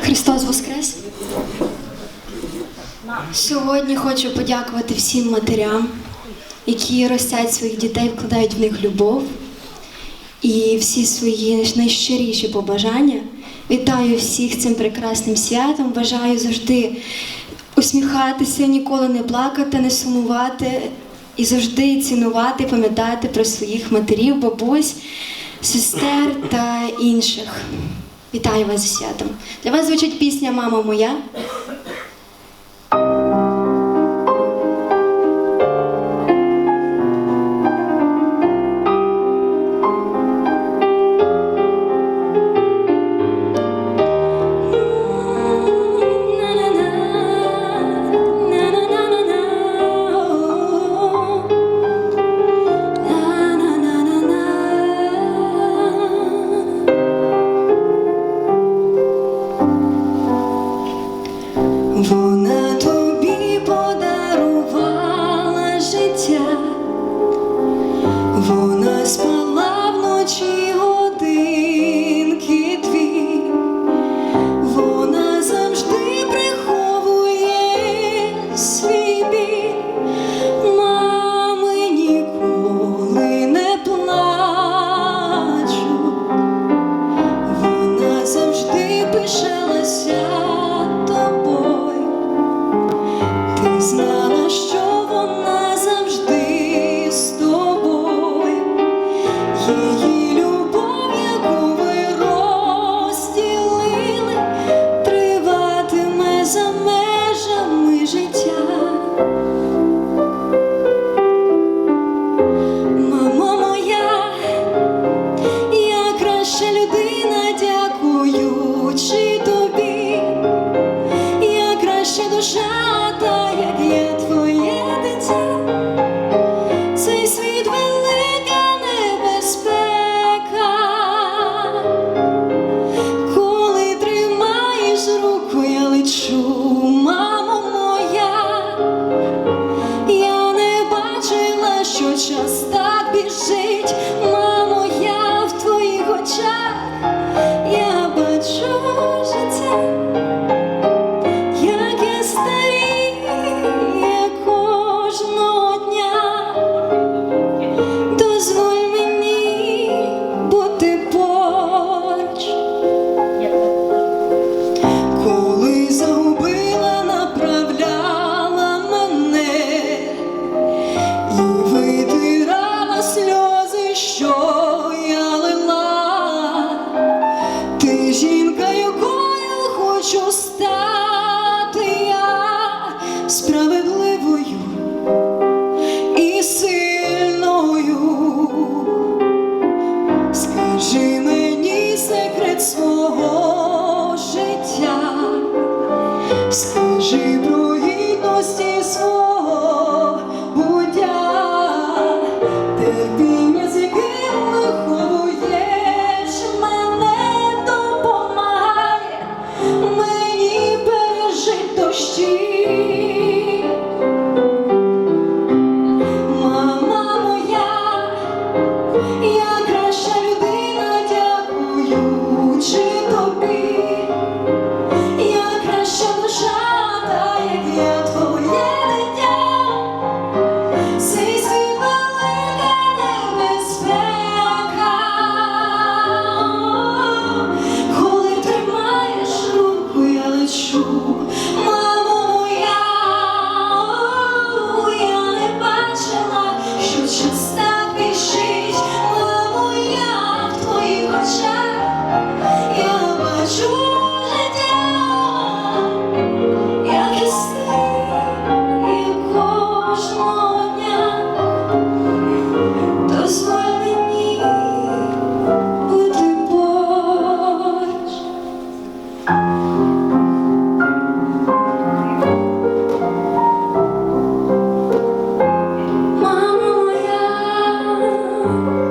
Христос Воскрес! Сьогодні хочу подякувати всім матерям, які ростять своїх дітей, вкладають в них любов і всі свої найщиріші побажання. Вітаю всіх цим прекрасним святом. Бажаю завжди усміхатися, ніколи не плакати, не сумувати і завжди цінувати, пам'ятати про своїх матерів, бабусь, сестер та інших. Вітаю вас з святом. Для вас звучить пісня Мама моя Oh.